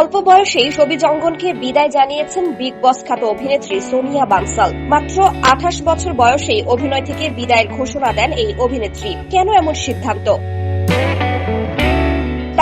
অল্প বয়সেই ছবি জঙ্গনকে বিদায় জানিয়েছেন বিগ বস খ্যাত অভিনেত্রী সোনিয়া বানসাল। মাত্র আঠাশ বছর বয়সেই অভিনয় থেকে বিদায়ের ঘোষণা দেন এই অভিনেত্রী। কেন এমন সিদ্ধান্ত?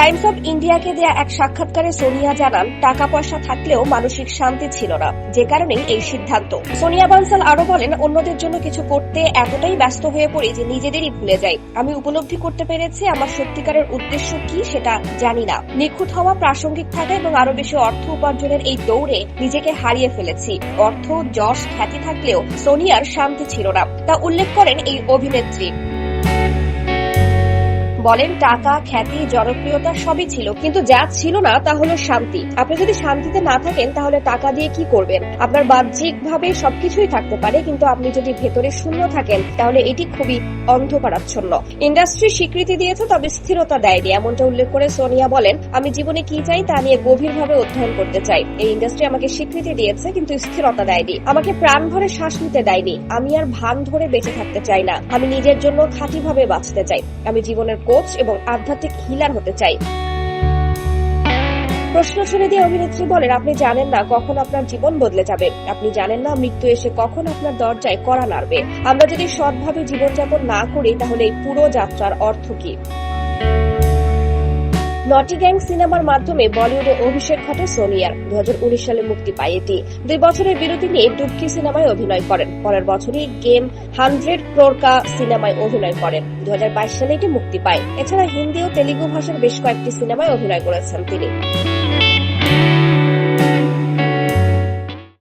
টাইমস অফ ইন্ডিয়াকে দেয়া এক সাক্ষাৎকারে সোনিয়া জানান টাকা পয়সা থাকলেও মানসিক শান্তি ছিল না, যে কারণে এই সিদ্ধান্ত। সোনিয়া বানসাল আরও বলেন, অন্যদের জন্য কিছু করতে এতটাই ব্যস্ত হয়ে পড়ি যে নিজেদেরই ভুলে যাই। আমি উপলব্ধি করতে পেরেছি আমার সত্যিকারের উদ্দেশ্য কি সেটা জানি না। নিখুঁত হওয়া প্রাসঙ্গিক থাকা এবং আরও বেশি অর্থ উপার্জনের এই দৌড়ে নিজেকে হারিয়ে ফেলেছি। অর্থ, যশ, খ্যাতি থাকলেও সোনিয়ার শান্তি ছিল না, তা উল্লেখ করেন এই অভিনেত্রী। বলেন, টাকা, খ্যাতি, জনপ্রিয়তা সবই ছিল, কিন্তু যা ছিল না, তা হলো শান্তি। আপনি যদি শান্তিতে না থাকেন, তাহলে টাকা দিয়ে কি করবেন? আপনার বাহ্যিক ভাবে সবকিছুই থাকতে পারে, কিন্তু আপনি যদি ভেতরে শূন্য থাকেন, তাহলে এটি খুবই অন্ধকারাচ্ছন্ন। ইন্ডাস্ট্রি স্বীকৃতি দিয়েছে, তবে স্থিরতা দেয়নি, এমনটা উল্লেখ করে সোনিয়া বলেন, আমি জীবনে কি চাই, তা নিয়ে গভীরভাবে অধ্যয়ন করতে চাই। এই ইন্ডাস্ট্রি আমাকে স্বীকৃতি দিয়েছে, কিন্তু স্থিরতা দেয়নি। আমাকে প্রাণ ভরে শ্বাস নিতে দেয়নি। আমি আর ভান ধরে বেঁচে থাকতে চাই না। আমি নিজের জন্য খাঁটিভাবে বাঁচতে চাই। আমি জীবনের কোচ এবং আধ্যাত্মিক হিলার হতে চাই। প্রশ্ন শুনে দিয়ে অভিনেত্রী বলেন, আপনি জানেন না কখন আপনার জীবন বদলে যাবে। আপনি জানেন না মৃত্যু এসে কখন আপনার দরজায় কড়া নাড়বে। আমরা যদি সৎভাবে জীবনযাপন না করি, তাহলে এই পুরো যাত্রার অর্থ কি? নটি গ্যাং সিনেমার মাধ্যমে বলিউডে অভিষেক ঘটে সোনিয়ার। দু হাজার উনিশ সালে মুক্তি পায় এটি। দুই বছরের বিরতি নিয়ে ডুবকি সিনেমায় অভিনয় করেন। পরের বছরই গেম হান্ড্রেড ক্রোরকা সিনেমায় অভিনয় করেন। দু হাজার বাইশ সালে এটি মুক্তি পায়। এছাড়া হিন্দি ও তেলুগু ভাষার বেশ কয়েকটি সিনেমায় অভিনয় করেছেন তিনি।